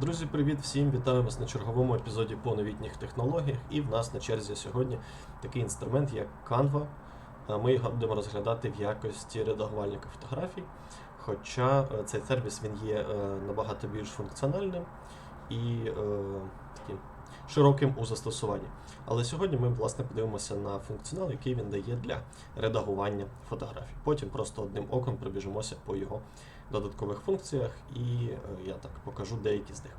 Друзі, привіт всім! Вітаю вас на черговому епізоді по новітніх технологіях. І в нас на черзі сьогодні такий інструмент, як Canva. Ми його будемо розглядати в якості редагувальника фотографій. Хоча е, цей сервіс він є е, набагато більш функціональним і е, таким широким у застосуванні. Але сьогодні ми власне подивимося на функціонал, який він дає для редагування фотографій. Потім просто одним оком пробіжимося по його додаткових функціях, і е, я так покажу деякі з них.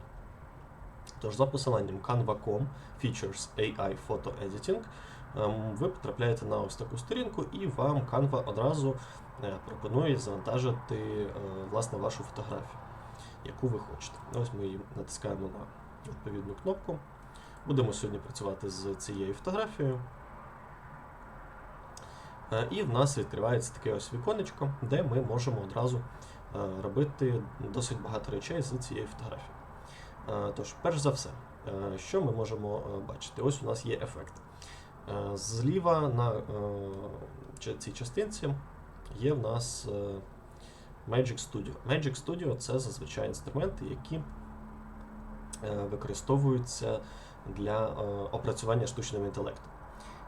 Тож, за посиланням canva.com Features AI Photo Editing ем, ви потрапляєте на ось таку сторінку, і вам Canva одразу е, пропонує завантажити е, власне вашу фотографію, яку ви хочете. Ось ми її натискаємо на відповідну кнопку. Будемо сьогодні працювати з цією фотографією. І в нас відкривається таке ось віконечко, де ми можемо одразу робити досить багато речей з цієї фотографії. Е, Тож, перш за все, е, що ми можемо е, бачити? Ось у нас є ефект. Е, Зліва на е, цій частинці є в нас е, Magic Studio. Magic Studio це зазвичай інструменти, які е, використовуються для е, опрацювання штучним інтелектом.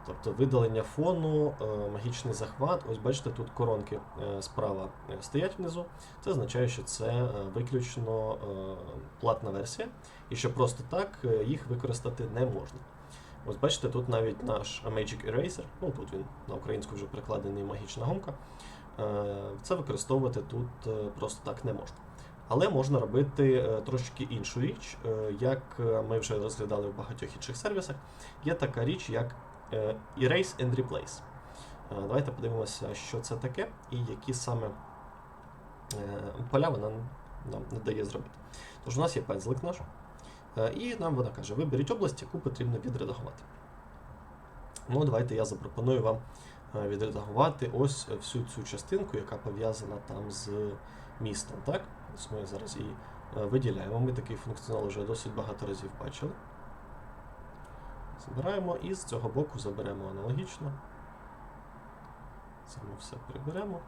Тобто видалення фону, е, магічний захват. Ось бачите, тут коронки е, справа е, стоять внизу. Це означає, що це виключно платна версія, і що просто так їх використати не можна. Ось бачите, тут навіть наш Magic Eraser, ну тут він на українську вже перекладений магічна гумка. Це використовувати тут просто так не можна. Але можна робити трошки іншу річ, як ми вже розглядали в багатьох інших сервісах. Є така річ, як Erase and Replace. Е, Давайте подивимося, що це таке і які саме е, поля вона нам не дає зробити. Тож у нас є пензлик наш, е, і нам вона каже: виберіть область, яку потрібно відредагувати. Ну, давайте я запропоную вам е, відредагувати ось всю цю частинку, яка пов'язана там з містом. Так? Ось ми зараз її е, виділяємо. Ми такий функціонал вже досить багато разів бачили. Забираємо і з цього боку заберемо аналогічно. Це ми все приберемо.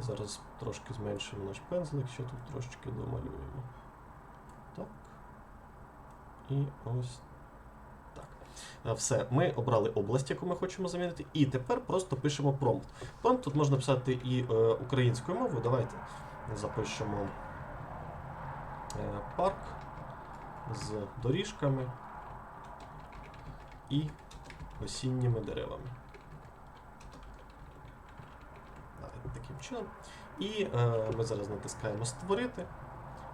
І зараз трошки зменшимо наш пензлик, ще тут трошечки домалюємо. Так. І ось так. Е, Все, ми обрали область, яку ми хочемо замінити, і тепер просто пишемо промпт. Промпт тут можна писати і е, українською мовою. Давайте запишемо е, парк з доріжками і осінніми деревами. Таким чином. І е, ми зараз натискаємо Створити.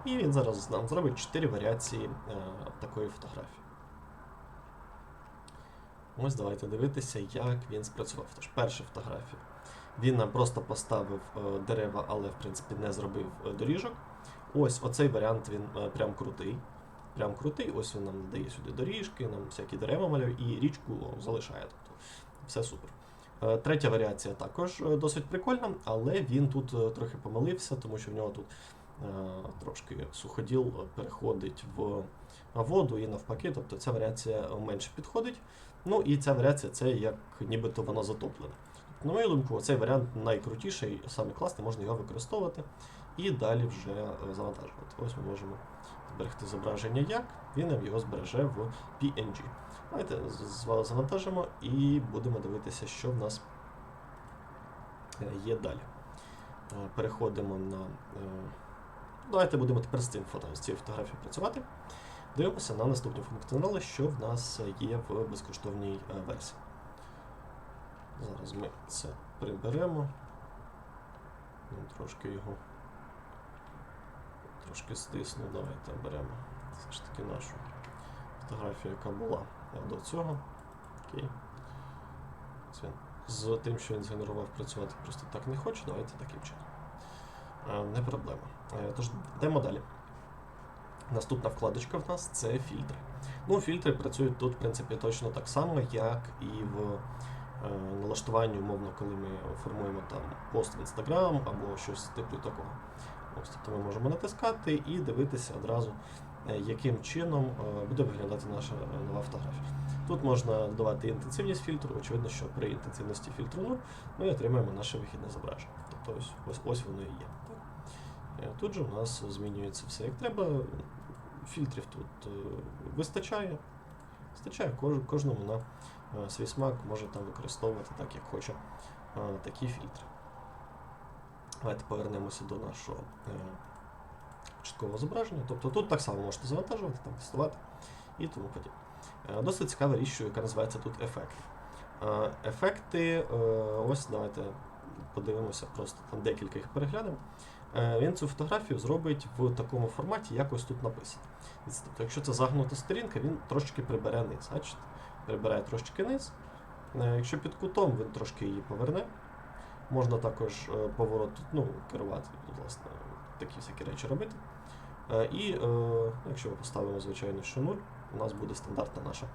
І він зараз нам зробить 4 варіації е, такої фотографії. Ось давайте дивитися, як він спрацював. Тож, перша фотографія. Він нам просто поставив е, дерева, але в принципі не зробив е, доріжок. Ось оцей варіант він е, прям крутий. Прям крутий. Ось він нам дає сюди доріжки, нам всякі дерева малює і річку залишає. Тобто все супер. Е, Третя варіація також е, досить прикольна, але він тут е, трохи помилився, тому що в нього тут трошки суходіл переходить в воду і навпаки, тобто ця варіація менше підходить. Ну і ця варіація це як нібито воно затоплене. На мою думку, цей варіант найкрутіший, саме класний, можна його використовувати і далі вже завантажувати. Ось ми можемо зберегти зображення як, він нам його збереже в PNG. Давайте завантажимо і будемо дивитися, що в нас е, є далі. Е, Переходимо на. е, Давайте будемо тепер з цим фото, з цією фотографією працювати. Дивимося на наступні функціонали, що в нас є в безкоштовній версії. Зараз ми це приберемо. Ну, Трошки його трошки стисну. Давайте беремо все ж таки нашу фотографію, яка була до цього. Окей. З тим, що він згенерував, працювати просто так не хоче. Давайте таким чином. Е, Не проблема. Е, Тож йдемо далі. Наступна вкладочка в нас це фільтри. Ну, фільтри працюють тут, в принципі, точно так само, як і в е, налаштуванні, умовно, коли ми формуємо там пост в Instagram або щось типу такого. Ось, тобто ми можемо натискати і дивитися одразу, е, яким чином е, буде виглядати наша е, нова фотографія. Тут можна додавати інтенсивність фільтру, очевидно, що при інтенсивності фільтру 0 ми отримаємо наше вихідне зображення. Тобто ось, ось, ось воно і є. Так? Тут же у нас змінюється все як треба. фільтрів тут вистачає. Вистачає кожному на свій смак, може там використовувати так, як хоче такі фільтри. Давайте повернемося до нашого е, зображення. Тобто тут так само можете завантажувати, там тестувати і тому подібне. Е, Досить цікава річ, яка називається тут ефект. Ефекти, е, ось давайте подивимося, просто там декілька їх переглянемо. Він цю фотографію зробить в такому форматі, як ось тут написано. Тобто, якщо це загнута сторінка, він трошки прибере низ. Бачите? Прибирає трошки низ. Якщо під кутом, він трошки її поверне. Можна також е, поворот ну, керувати, власне, такі всякі речі робити. Е, І е, якщо ми поставимо, звичайно, що 0, у нас буде стандартна наша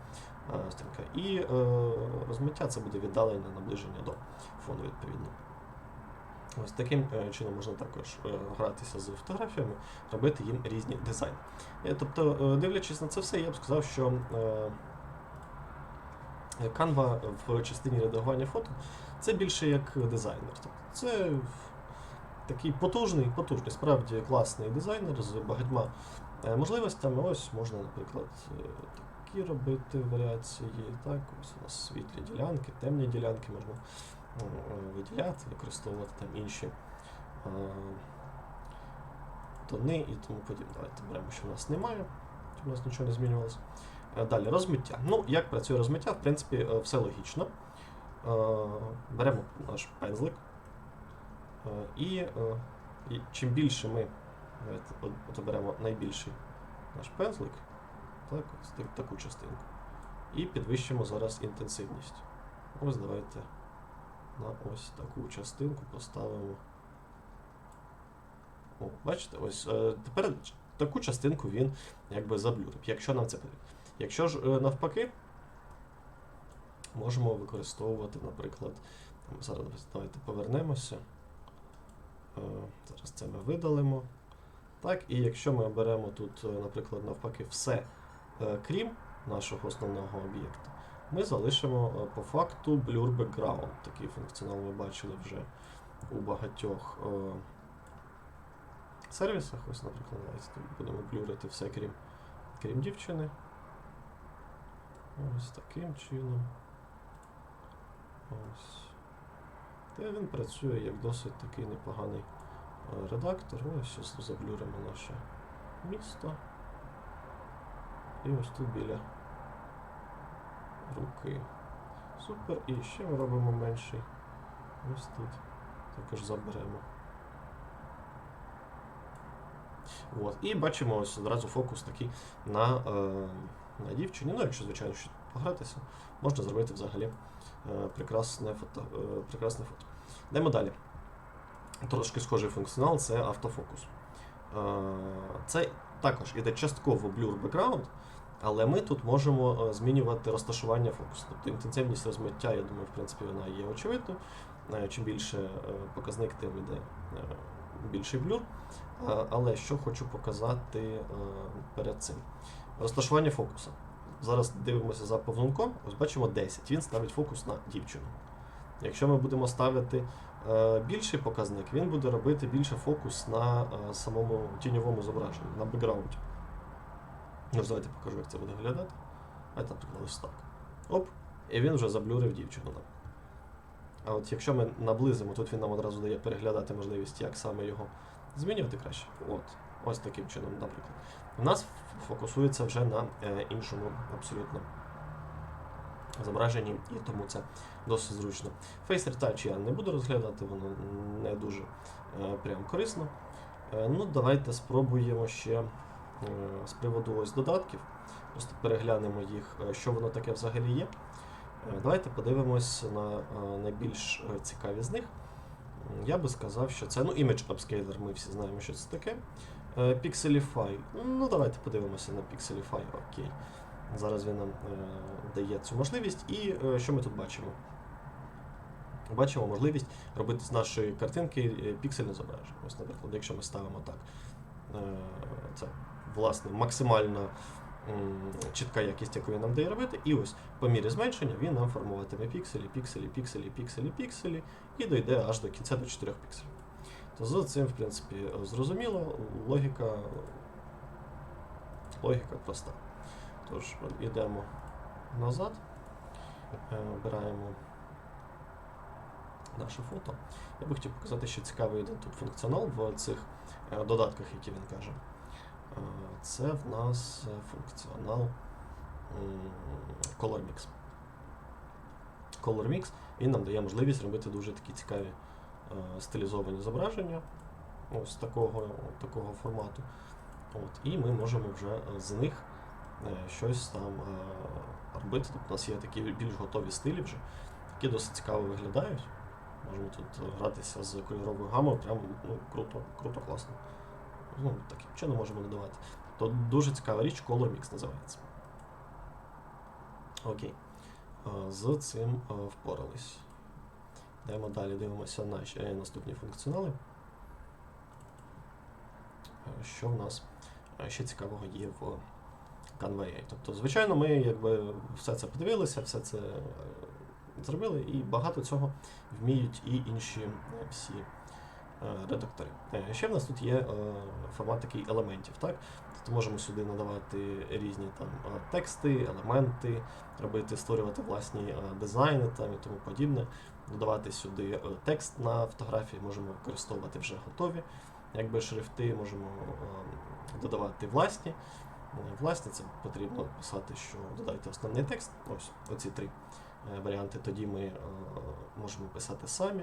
стрінка. І розмиття це буде віддалене наближення до фону відповідно. Ось таким чином можна також гратися з фотографіями, робити їм різні дизайни. Тобто, дивлячись на це все, я б сказав, що Canva в частині редагування фото це більше як дизайнер. Тобто це такий потужний, потужний, справді класний дизайнер з багатьма е, можливостями. Ось можна, наприклад, е, такі робити варіації. Так, ось у нас світлі ділянки, темні ділянки можна е, виділяти, використовувати там інші тони і тому подібне. Давайте беремо, що в нас немає, у нас нічого не змінювалося. Е, Далі, розмиття. Ну, як працює розмиття, в принципі, е, все логічно. Е, Беремо наш пензлик. І, чим більше ми от, найбільший наш пензлик, так, таку частинку. І підвищимо зараз інтенсивність. Ось давайте на ось таку частинку поставимо. О, бачите, ось тепер таку частинку він якби заблюрив, якщо нам це потрібно. Якщо ж е, навпаки, можемо використовувати, наприклад, там, зараз давайте повернемося. Е, Зараз це ми видалимо. Так, і якщо ми оберемо тут, е, наприклад, навпаки, все, крім нашого основного об'єкту, ми залишимо по факту Blur Background. Такий функціонал ми бачили вже у багатьох сервісах. Ось, наприклад, давайте будемо блюрити все крім, крім дівчини. Ось таким чином. Ось. Та він працює як досить такий непоганий е, редактор. Ось зараз заблюримо наше місто. І ось тут біля руки. Супер. І ще ми робимо менший. Ось тут. Також заберемо. От. І бачимо ось одразу фокус такий на, е, на дівчині. Ну, якщо, звичайно, ще погратися, можна зробити взагалі е, прекрасне фото. Е, прекрасне фото. Йдемо далі. Трошки схожий функціонал це автофокус. Е, це також іде частково blur background, але ми тут можемо змінювати розташування фокусу. Тобто інтенсивність розмиття, я думаю, в принципі, вона є очевидною. Чим більше показник, тим іде е, більший блюр. Але що хочу показати перед цим. Розташування фокуса. Зараз дивимося за повнунком, ось бачимо 10. Він ставить фокус на дівчину. Якщо ми будемо ставити е, більший показник, він буде робити більше фокус на е, самому тіньовому зображенні, на бекграунді. Ну, давайте покажу, як це буде виглядати. А наприклад, ось так. Оп, і він вже заблюрив дівчину. там. А от якщо ми наблизимо, тут він нам одразу дає переглядати можливість, як саме його змінювати краще. От, ось таким чином, наприклад. У нас фокусується вже на е, іншому абсолютно зображенні, і тому це досить зручно. Face Retouch я не буду розглядати, воно не дуже е, прям корисно. Е, ну, давайте спробуємо ще з приводу ось додатків. Просто переглянемо їх, що воно таке взагалі є. Давайте подивимось на найбільш цікаві з них. Я би сказав, що це ну, Image Upscaler, ми всі знаємо, що це таке. Е, Pixelify. Ну, давайте подивимося на Pixelify. Окей. Зараз він нам е, дає цю можливість. І е, що ми тут бачимо? Бачимо можливість робити з нашої картинки піксельне зображення. Ось, наприклад, якщо ми ставимо так, це власне максимально м, чітка якість, яку він нам дає робити. І ось по мірі зменшення він нам формуватиме пікселі, пікселі, пікселі, пікселі, пікселі, і дойде аж до кінця до 4 пікселів. То з цим, в принципі, зрозуміло, логіка логіка проста. Тож, йдемо назад, е, обираємо наше фото. Я би хотів показати, що цікавий один тут функціонал в цих е, додатках, які він каже. Е, Це в нас функціонал м, Color Mix. Color Mix він нам дає можливість робити дуже такі цікаві стилізовані зображення ось такого, такого формату. От, і ми можемо вже е, з них е, щось там е, робити. Тобто у нас є такі більш готові стилі вже, які досить цікаво виглядають. Можемо тут е, гратися з кольоровою гамою, прям ну, круто, круто, класно. Ну, таким чином можемо додавати. То дуже цікава річ, Color Mix називається. Окей. Е, З цим е, впорались. Йдемо далі, дивимося наші наступні функціонали. Е, Що в нас е, ще цікавого є в Canva Тобто, звичайно, ми якби все це подивилися, все це е, зробили, і багато цього вміють і інші всі редактори. Ще в нас тут є формат такий елементів. Так? Тобто можемо сюди надавати різні там тексти, елементи, робити, створювати власні дизайни там, і тому подібне. Додавати сюди е, текст на фотографії, можемо використовувати вже готові якби шрифти, можемо е, додавати власні. Е, Власне, це потрібно писати, що додайте основний текст. Ось оці три е, варіанти. Тоді ми можемо писати самі.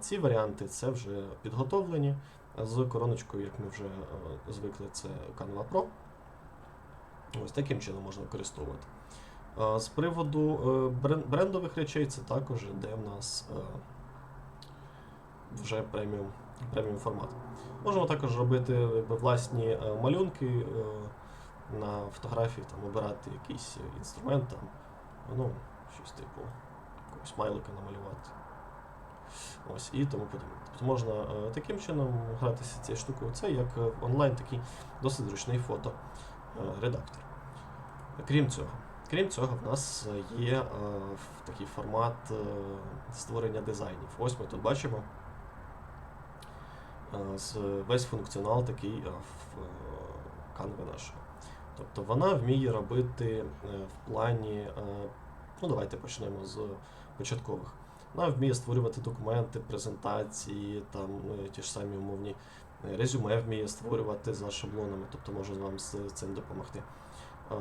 Ці варіанти це вже підготовлені з короночкою, як ми вже звикли, це Canva Pro. Ось таким чином можна використовувати. Е, З приводу е, брендових речей, це також де в нас е, вже преміум, преміум формат. Можемо також робити власні малюнки на фотографії, там, обирати якийсь інструмент, там, ну, щось типу якогось майлика намалювати. Ось, і тому подібне. Тобто можна таким чином гратися цією штукою. Це як онлайн такий досить зручний фото-редактор. Крім цього, крім цього, в нас є е, такий формат е, створення дизайнів. Ось ми тут бачимо е, весь функціонал такий е, в е, Canva нашого. Тобто вона вміє робити е, в плані, е, ну давайте почнемо з початкових. Вона вміє створювати документи, презентації, там ну, ті ж самі умовні е, резюме вміє створювати за шаблонами, тобто може вам з цим допомогти. Е,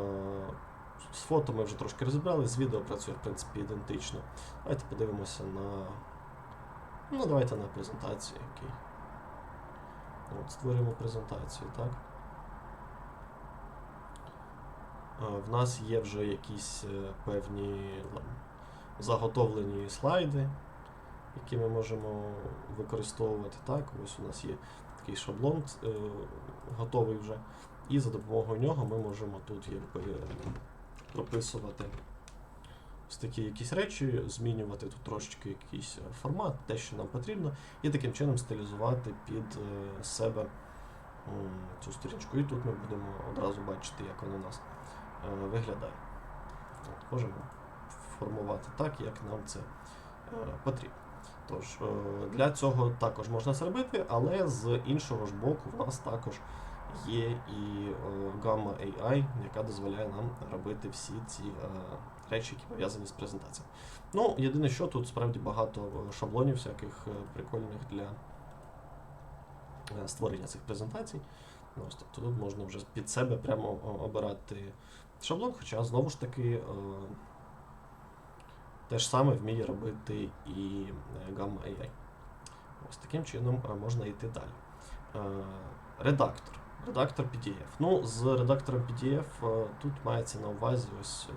З фото ми вже трошки розібрали, з відео працює в принципі ідентично. Давайте подивимося на. Ну, давайте на презентацію, який. От, створюємо презентацію, так? В нас є вже якісь е, певні заготовлені слайди, які ми можемо використовувати. Так, ось у нас є такий шаблон е, готовий вже. І за допомогою нього ми можемо тут якби, прописувати ось такі якісь речі, змінювати тут трошечки якийсь е, формат, те, що нам потрібно, і таким чином стилізувати під е, себе цю сторіночку. І тут ми будемо одразу бачити, як воно у нас е, виглядає. От, можемо формувати так, як нам це потрібно. Тож, для цього також можна це робити, але з іншого ж боку, в нас також є і е, Gamma AI, яка дозволяє нам робити всі ці е, речі, які пов'язані з презентаціями. Ну, єдине, що тут справді багато е, шаблонів всяких е, прикольних для е, створення цих презентацій. Ну, ось, тобто тут можна вже під себе прямо обирати шаблон, хоча знову ж таки е, те ж саме вміє робити і е, Gamma AI. Ось таким чином е, можна йти далі. Е, Редактор. Редактор PDF. Ну, з редактором PDF е, тут мається на увазі ось е,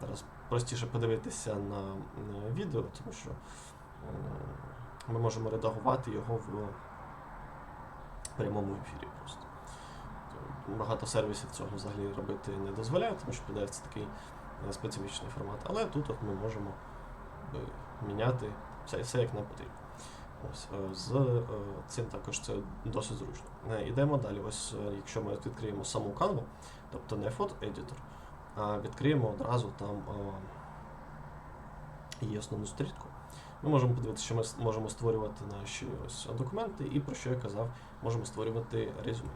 зараз простіше подивитися на відео, тому що е, ми можемо редагувати його в прямому ефірі просто. Багато сервісів цього взагалі робити не дозволяє, тому що PDF це такий специфічний формат. Але тут от ми можемо міняти все, все як нам потрібно. Ось, е, з е, цим також це досить зручно. Е, Ідемо далі. Ось, якщо ми відкриємо саму Canva, тобто не фото-едітор, а відкриємо одразу там її основну сторінку. Ми можемо подивитися, що ми можемо створювати наші ось документи, і про що я казав, можемо створювати резюме.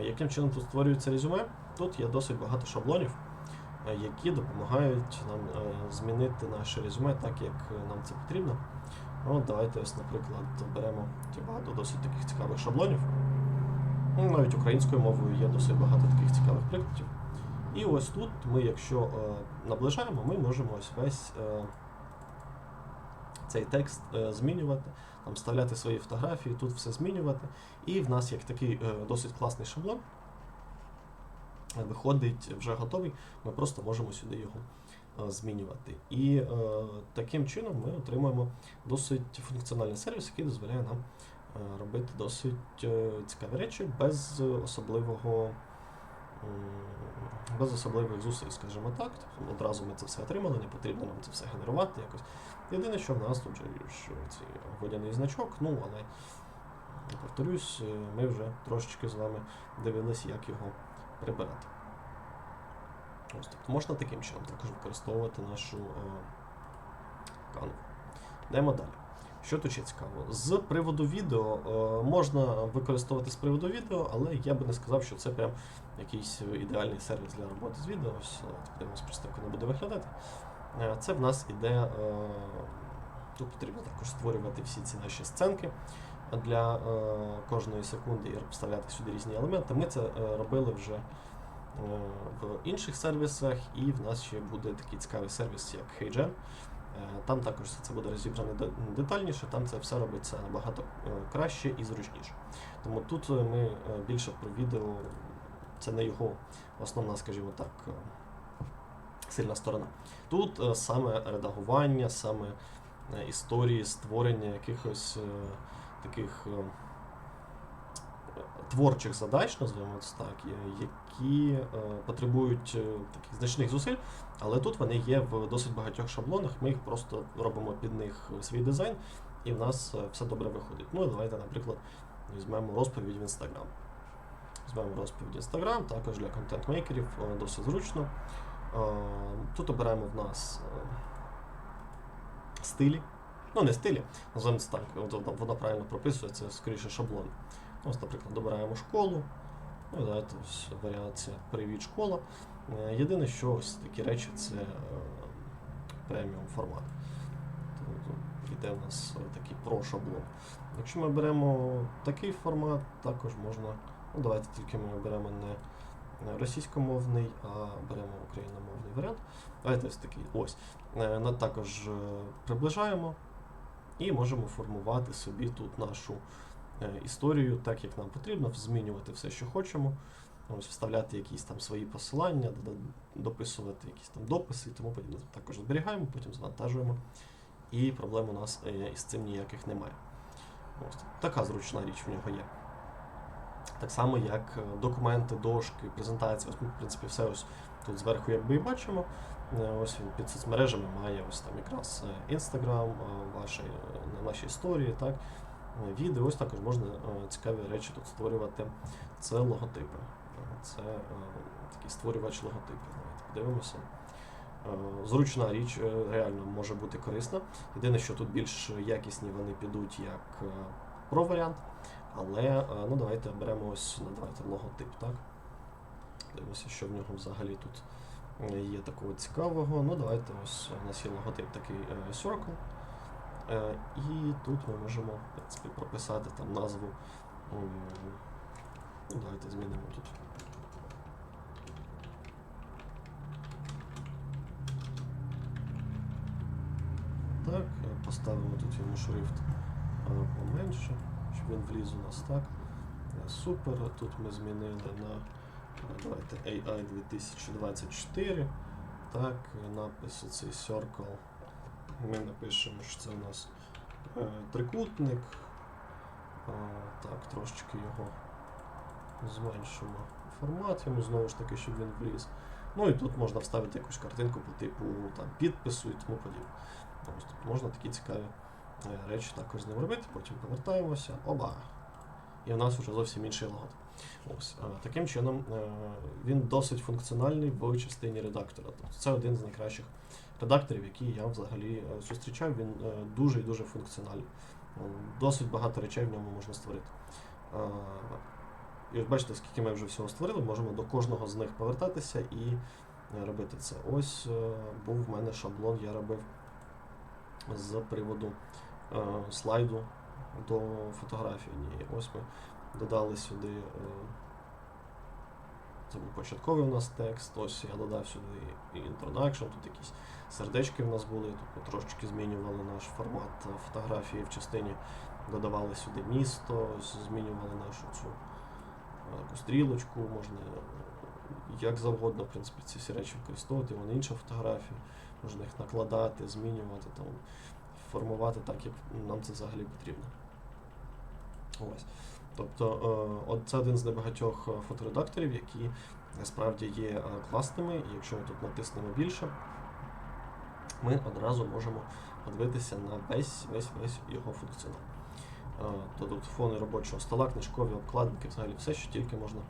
Яким чином тут створюється резюме? Тут є досить багато шаблонів, які допомагають нам змінити наше резюме так, як нам це потрібно. От давайте ось, наприклад, беремо багато досить таких цікавих шаблонів. Ну, Навіть українською мовою є досить багато таких цікавих прикладів. І ось тут ми, якщо е, наближаємо, ми можемо ось весь е, цей текст е, змінювати, там вставляти свої фотографії, тут все змінювати. І в нас як такий е, досить класний шаблон виходить вже готовий, ми просто можемо сюди його е, змінювати. І е, таким чином ми отримуємо досить функціональний сервіс, який дозволяє нам е, робити досить цікаві речі без особливого. Без особливих зусиль, скажімо так. Тобто Одразу ми це все отримали, не потрібно нам це все генерувати якось. Єдине, що в нас тут же цей водяний значок, ну але повторюсь, ми вже трошечки з вами дивилися, як його прибирати. Ось, тобто можна таким чином також використовувати нашу е, канву. Йдемо далі. Що тут ще цікаво? З приводу відео е, можна використовувати з приводу відео, але я би не сказав, що це прям якийсь ідеальний сервіс для роботи з відео. Ось подивимось просто, як буде виглядати. Е, Це в нас іде. Тут потрібно також створювати всі ці наші сценки для е, кожної секунди і вставляти сюди різні елементи. Ми це е, робили вже е, в інших сервісах, і в нас ще буде такий цікавий сервіс, як HeyGen. Там також це буде розібрано детальніше, там це все робиться набагато краще і зручніше. Тому тут ми більше про відео, це не його основна, скажімо так, сильна сторона. Тут саме редагування, саме історії, створення якихось таких е, творчих задач, називаємо це так, які е, потребують е, таких значних зусиль, але тут вони є в досить багатьох шаблонах. Ми їх просто робимо під них свій дизайн, і в нас е, все добре виходить. Ну давайте, наприклад, візьмемо розповідь в Instagram. Візьмемо розповідь Instagram, також для контент-мейкерів е, досить зручно. Е, Тут обираємо в нас е, стилі. Ну, не стилі, називаємо це так, от воно правильно прописує, це скоріше шаблон. Ось, наприклад, обираємо школу. Ну, давайте ось варіація Привіт школа. Е, Єдине, що ось такі речі це е, преміум формат. Тобто йде у нас е, такий про шаблон. Якщо ми беремо такий формат, також можна. Ну, давайте тільки ми беремо не російськомовний, а беремо україномовний варіант. Давайте ось такий ось. Також приближаємо і можемо формувати собі тут нашу е, історію так, як нам потрібно, змінювати все, що хочемо. Ось вставляти якісь там свої посилання, дописувати якісь там дописи і тому подібне. Також зберігаємо, потім завантажуємо. І проблем у нас е, із цим ніяких немає. Ось така зручна річ в нього є. Так само, як е, документи, дошки, презентації. Ось ми, в принципі, все ось тут зверху якби і бачимо. Е, Ось він під соцмережами має ось там якраз е, Instagram, е, ваші, е, наші історії, так, відео. Ось також можна цікаві речі тут створювати. Це логотипи. Це такий створювач логотипів. Давайте подивимося. Зручна річ, реально може бути корисна. Єдине, що тут більш якісні вони підуть як про варіант. Але ну, давайте беремо ось ну, давайте логотип, так? Дивимося, що в нього взагалі тут є такого цікавого. Ну, давайте ось у нас є логотип такий е, Circle. Е, І тут ми можемо в принципі, прописати там назву. Ну, давайте змінимо тут. Так, е, поставимо тут йому шрифт е, поменше, щоб він вліз у нас так. Е, Супер. Тут ми змінили на е, давайте AI 2024. Так, напис цей Circle. Ми напишемо, що це у нас е, трикутник. Так, трошечки його зменшимо формат, йому знову ж таки, щоб він вліз. Ну і тут можна вставити якусь картинку по типу там, підпису і тому подібне. Тут можна такі цікаві е, речі також з ним робити, потім повертаємося, оба. І у нас вже зовсім інший логотип. Ось е, таким чином е, він досить функціональний в частині редактора. Тобто це один з найкращих редакторів, які я взагалі е, зустрічав. Він дуже і дуже функціональний. Досить багато речей в ньому можна створити. І ось бачите, скільки ми вже всього створили, можемо до кожного з них повертатися і робити це. Ось був в мене шаблон, я робив з приводу слайду до фотографії. І ось ми додали сюди. Е, це був початковий у нас текст. Ось я додав сюди і introduction, тут якісь сердечки в нас були. Тут ми трошечки змінювали наш формат е, фотографії в частині, додавали сюди місто, змінювали нашу цю е, таку стрілочку, можна е, як завгодно, в принципі, ці всі речі використовувати. Вони інша фотографія, можна їх накладати, змінювати, там, формувати так, як нам це взагалі потрібно. Ось. Тобто, е, це один з небагатьох е, фоторедакторів, які насправді є е, класними, і якщо ми тут натиснемо більше, ми одразу можемо подивитися на весь весь весь його функціонал. То тут фони робочого стола, книжкові обкладинки, взагалі все, що тільки можна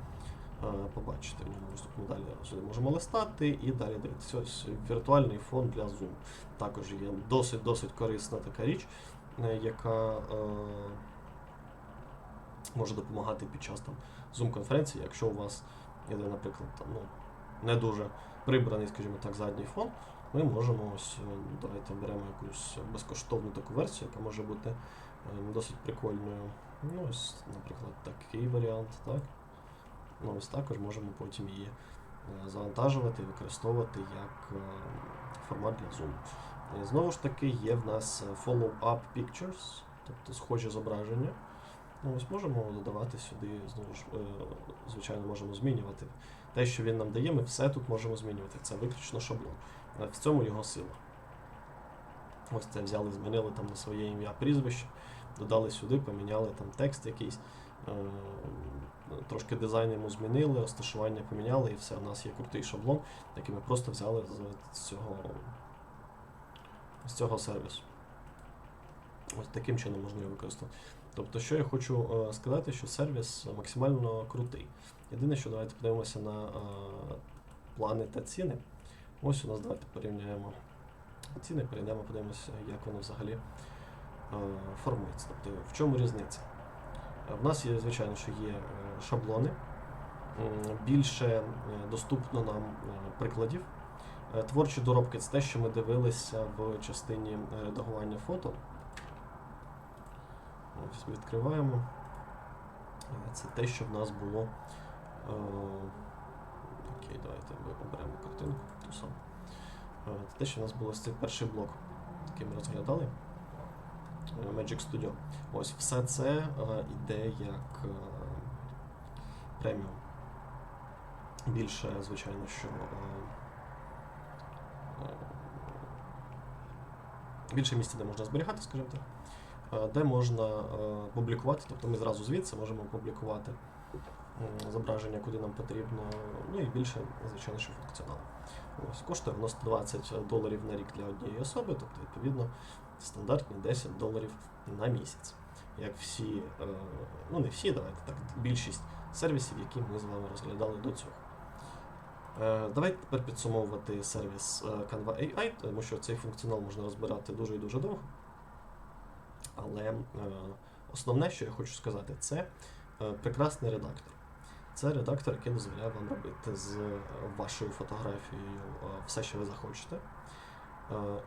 побачити. В ньому доступно далі сюди можемо листати і далі дивитися. Ось віртуальний фон для Zoom. Також є досить-досить корисна така річ, е, яка е, може допомагати під час там Zoom-конференції, якщо у вас є, наприклад, там, ну, не дуже прибраний, скажімо так, задній фон, ми можемо ось, е, давайте беремо якусь безкоштовну таку версію, яка може бути е, досить прикольною. Ну, ось, наприклад, такий варіант, так? Ну, ось також можемо потім її е, завантажувати і використовувати як е, формат для Zoom. І знову ж таки, є в нас е, follow-up pictures, тобто схожі зображення. Ну, ось можемо додавати сюди, знову ж, е, звичайно, можемо змінювати. Те, що він нам дає, ми все тут можемо змінювати. Це виключно шаблон. Е, В цьому його сила. Ось це взяли, змінили там на своє ім'я прізвище, додали сюди, поміняли там текст якийсь, е, трошки дизайн йому змінили, розташування поміняли, і все, у нас є крутий шаблон, який ми просто взяли з цього, з цього сервісу. Ось таким чином можна його використати. Тобто, що я хочу е, сказати, що сервіс максимально крутий. Єдине, що давайте подивимося на е, плани та ціни. Ось у нас давайте порівняємо ціни, перейдемо, подивимося, як воно взагалі е, формується. Тобто, в чому різниця? В нас є, звичайно, що є е, шаблони. Більше е, доступно нам е, прикладів. Творчі доробки це те, що ми дивилися в частині редагування фото. Ось відкриваємо. Це те, що в нас було. Окей, давайте оберемо картинку Це те, що в нас було цей перший блок, який ми розглядали. Е, Magic Studio. Ось все це е, іде як е, преміум. Більше, звичайно, що. е, е, Більше місця, де можна зберігати, скажімо так е, де можна е, публікувати, тобто ми зразу звідси можемо публікувати зображення, куди нам потрібно, ну і більше, звичайно, що функціонал. Ось, коштує воно 120 доларів на рік для однієї особи, тобто, відповідно, стандартні 10 доларів на місяць. Як всі, е, ну не всі, давайте так, більшість сервісів, які ми з вами розглядали до цього. Е, Давайте тепер підсумовувати сервіс е, Canva AI, тому що цей функціонал можна розбирати дуже і дуже довго. Але основне, що я хочу сказати, це прекрасний редактор. Це редактор, який дозволяє вам робити з вашою фотографією все, що ви захочете.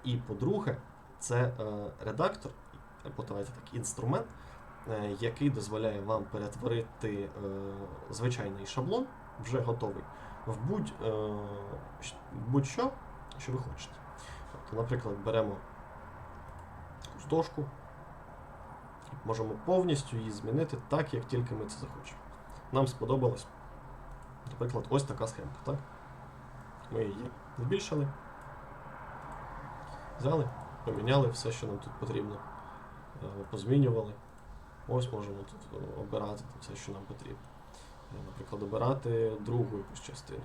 І по-друге, це е, редактор, або давайте так, інструмент, е, який дозволяє вам перетворити е, звичайний шаблон, вже готовий, в будь-що, що ви хочете. Тобто, наприклад, беремо якусь дошку, можемо повністю її змінити так, як тільки ми це захочемо. Нам сподобалось, наприклад, ось така схемка. Так? Ми її збільшили, взяли, поміняли все, що нам тут потрібно, е, позмінювали. Ось можемо тут е, обирати все, що нам потрібно. Е, Наприклад, обирати другу якусь частинку.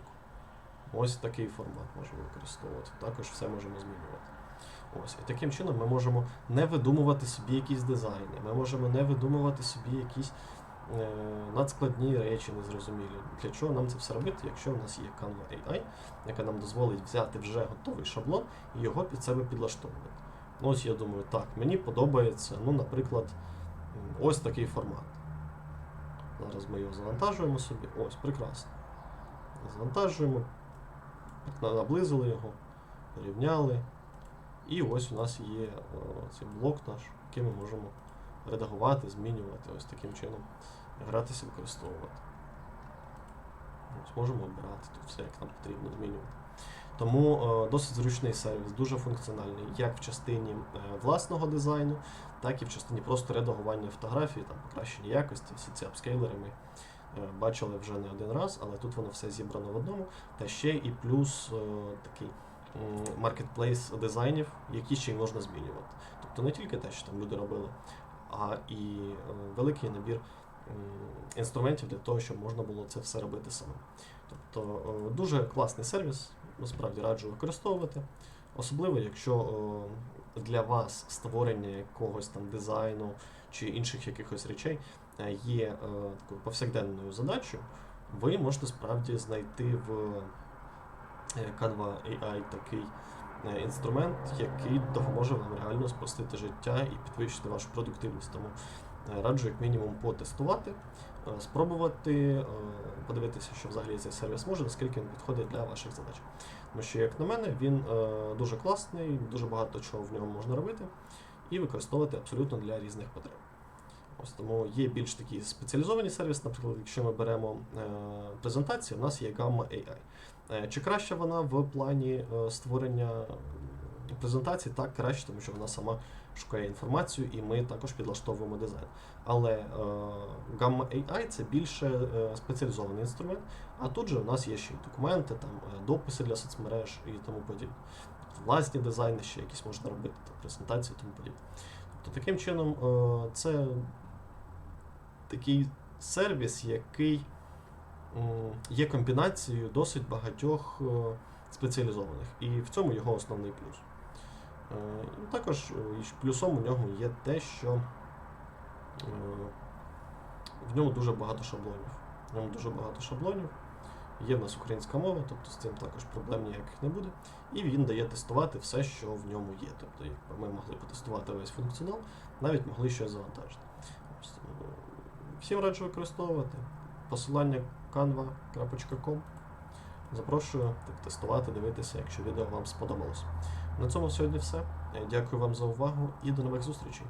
Ось такий формат можемо використовувати. Також все можемо змінювати. Ось. І таким чином ми можемо не видумувати собі якісь дизайни, ми можемо не видумувати собі якісь е, надскладні речі незрозумілі. Для чого нам це все робити, якщо в нас є Canva AI, яка нам дозволить взяти вже готовий шаблон і його під себе підлаштовувати. Ось я думаю, так, мені подобається, ну, наприклад, ось такий формат. Зараз ми його завантажуємо собі. Ось, прекрасно. Завантажуємо, наблизили його, порівняли. І ось у нас є цей блок наш, який ми можемо редагувати, змінювати, ось таким чином гратися, використовувати. Ось можемо обирати тут все, як нам потрібно змінювати. Тому е, досить зручний сервіс, дуже функціональний, як в частині е, власного дизайну, так і в частині просто редагування фотографій, там покращення якості, всі ці апскейлери ми е, бачили вже не один раз, але тут воно все зібрано в одному. Та ще і плюс такий маркетплейс дизайнів, які ще й можна змінювати. Тобто не тільки те, що там люди робили, а і великий набір інструментів для того, щоб можна було це все робити самим. Тобто дуже класний сервіс, насправді раджу використовувати. Особливо, якщо е, для вас створення якогось там дизайну чи інших якихось речей е, є е, такою повсякденною задачею, ви можете справді знайти в Canva AI такий інструмент, який допоможе вам реально спростити життя і підвищити вашу продуктивність. Тому раджу як мінімум потестувати, спробувати, е, подивитися, що взагалі цей сервіс може, наскільки він підходить для ваших задач. Тому що, як на мене, він е, дуже класний, дуже багато чого в ньому можна робити і використовувати абсолютно для різних потреб. Ось тому є більш такі спеціалізовані сервіси, наприклад, якщо ми беремо е, презентації, у нас є Gamma AI. Е, чи краще вона в плані е, створення презентацій? Так, краще, тому що вона сама шукає інформацію і ми також підлаштовуємо дизайн. Але е, Gamma AI це більше е, спеціалізований інструмент, а тут же у нас є ще й документи, там, е, дописи для соцмереж і тому подібне. Власні дизайни ще якісь можна робити, там, презентації і тому подібне. Тобто таким чином е, це такий сервіс, який є комбінацією досить багатьох е, спеціалізованих. І в цьому його основний плюс. Е, також е, плюсом у нього є те, що е, в ньому дуже багато шаблонів. В ньому дуже багато шаблонів. Є в нас українська мова, тобто з цим також проблем ніяких не буде. І він дає тестувати все, що в ньому є. Тобто, якби ми могли потестувати весь функціонал, навіть могли щось завантажити. Всім раджу використовувати. Посилання canva.com. Запрошую тестувати, дивитися, якщо відео вам сподобалось. На цьому сьогодні все. Дякую вам за увагу і до нових зустрічей.